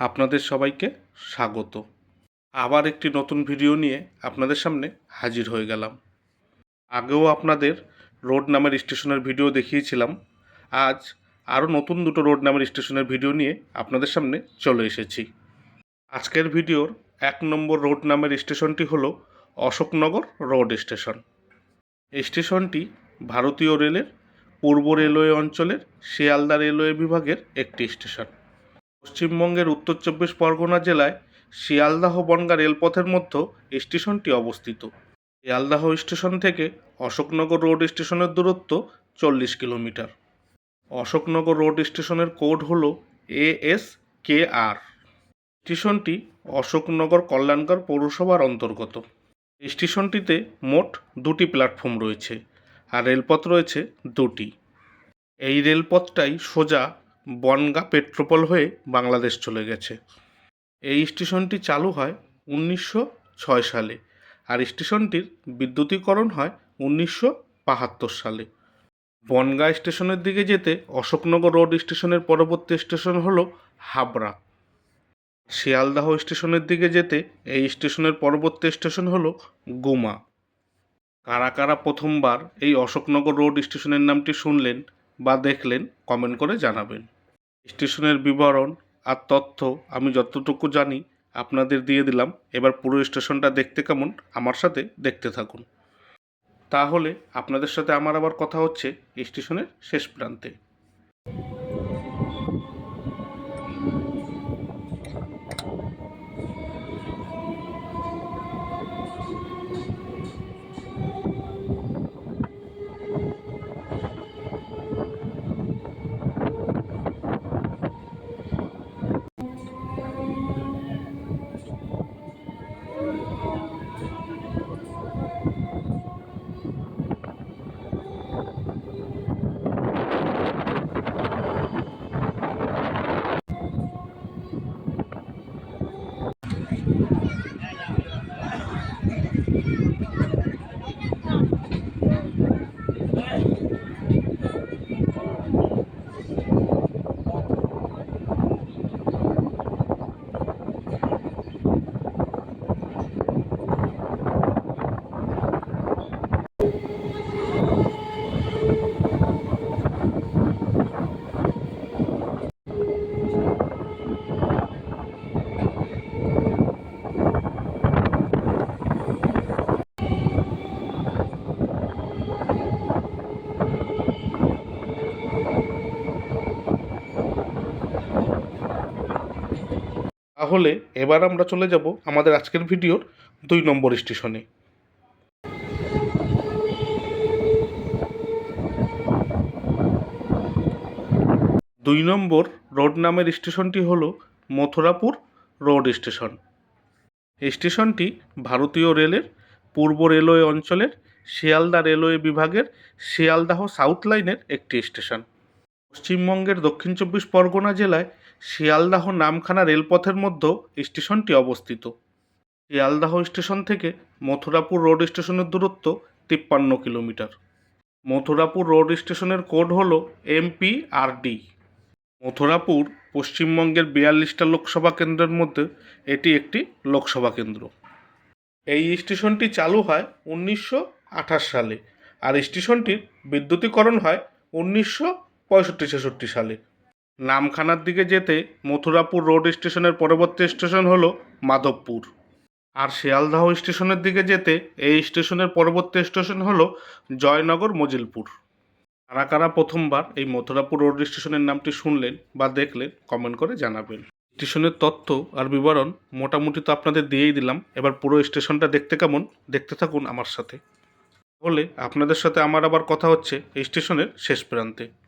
আপনাদের সবাইকে স্বাগত। আবার একটি নতুন ভিডিও নিয়ে আপনাদের সামনে হাজির হয়ে গেলাম। আগেও আপনাদের রোড নামের স্টেশনের ভিডিও দেখিয়েছিলাম। আজ আরও নতুন দুটো রোড নামের স্টেশনের ভিডিও নিয়ে আপনাদের সামনে চলে এসেছি। আজকের ভিডিওর এক নম্বর রোড নামের স্টেশনটি হলো অশোকনগর রোড স্টেশন। এই স্টেশনটি ভারতীয় রেলের পূর্ব রেলওয়ে অঞ্চলের শিয়ালদা রেলওয়ে বিভাগের একটি স্টেশন। পশ্চিমবঙ্গের উত্তর চব্বিশ পরগনা জেলায় শিয়ালদাহ বনগা রেলপথের মধ্যে স্টেশনটি অবস্থিত। শিয়ালদাহ স্টেশন থেকে অশোকনগর রোড স্টেশনের দূরত্ব চল্লিশ কিলোমিটার। অশোকনগর রোড স্টেশনের কোড হল এ এস কে আর। স্টেশনটি অশোকনগর কল্যাণকর পৌরসভার অন্তর্গত। স্টেশনটিতে মোট দুটি প্ল্যাটফর্ম রয়েছে আর রেলপথ রয়েছে দুটি। এই রেলপথটাই সোজা বনগা পেট্রোপল হয়ে বাংলাদেশ চলে গেছে। এই স্টেশনটি চালু হয় উনিশশো ছয় সালে আর স্টেশনটির বিদ্যুতীকরণ হয় উনিশশো বাহাত্তর সালে। বনগা স্টেশনের দিকে যেতে অশোকনগর রোড স্টেশনের পরবর্তী স্টেশন হলো হাবড়া। শিয়ালদাহ স্টেশনের দিকে যেতে এই স্টেশনের পরবর্তী স্টেশন হলো গুমা। কারা কারা প্রথমবার এই অশোকনগর রোড স্টেশনের নামটি শুনলেন বা দেখলেন কমেন্ট করে জানাবেন। স্টেশনের বিবরণ আর তথ্য আমি যতটুকু জানি আপনাদের দিয়ে দিলাম। এবার পুরো স্টেশনটা দেখতে কেমন, আমার সাথে দেখতে থাকুন। তাহলে আপনাদের সাথে আমার আবার কথা হচ্ছে স্টেশনের শেষ প্রান্তে। তাহলে এবার আমরা চলে যাব আমাদের আজকের ভিডিওর দুই নম্বর স্টেশনে। দুই নম্বর রোড নামের স্টেশনটি হল মথুরাপুর রোড স্টেশন। স্টেশনটি ভারতীয় রেলের পূর্ব রেলওয়ে অঞ্চলের শিয়ালদা রেলওয়ে বিভাগের শিয়ালদাহ সাউথ লাইনের একটি স্টেশন। পশ্চিমবঙ্গের দক্ষিণ চব্বিশ পরগনা জেলায় শিয়ালদাহ নামখানা রেলপথের মধ্যে স্টেশনটি অবস্থিত। শিয়ালদাহ স্টেশন থেকে মথুরাপুর রোড স্টেশনের দূরত্ব তিপ্পান্ন কিলোমিটার। মথুরাপুর রোড স্টেশনের কোড হল এমপিআরডি। মথুরাপুর পশ্চিমবঙ্গের বিয়াল্লিশটা লোকসভা কেন্দ্রের মধ্যে এটি একটি লোকসভা কেন্দ্র। এই স্টেশনটি চালু হয় উনিশশো আঠাশ সালে আর স্টেশনটির বিদ্যুতীকরণ হয় উনিশশো পঁয়ষট্টি ছেষট্টি সালে। নামখানার দিকে যেতে মথুরাপুর রোড স্টেশনের পরবর্তী স্টেশন হল মাধবপুর। আর শিয়ালদাহ স্টেশনের দিকে যেতে এই স্টেশনের পরবর্তী স্টেশন হল জয়নগর মজিলপুর। কারা কারা প্রথমবার এই মথুরাপুর রোড স্টেশনের নামটি শুনলেন বা দেখলেন কমেন্ট করে জানাবেন। স্টেশনের তথ্য আর বিবরণ মোটামুটি তো আপনাদের দিয়েই দিলাম। এবার পুরো স্টেশনটা দেখতে কেমন, দেখতে থাকুন আমার সাথে। বলে আপনাদের সাথে আমার আবার কথা হচ্ছে স্টেশনের শেষ প্রান্তে।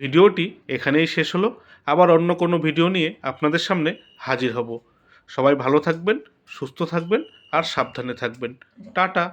ভিডিওটি এখানেই শেষ হলো। আবার অন্য কোনো ভিডিও নিয়ে আপনাদের সামনে হাজির হব। সবাই ভালো থাকবেন, সুস্থ থাকবেন আর সাবধানে থাকবেন। টাটা।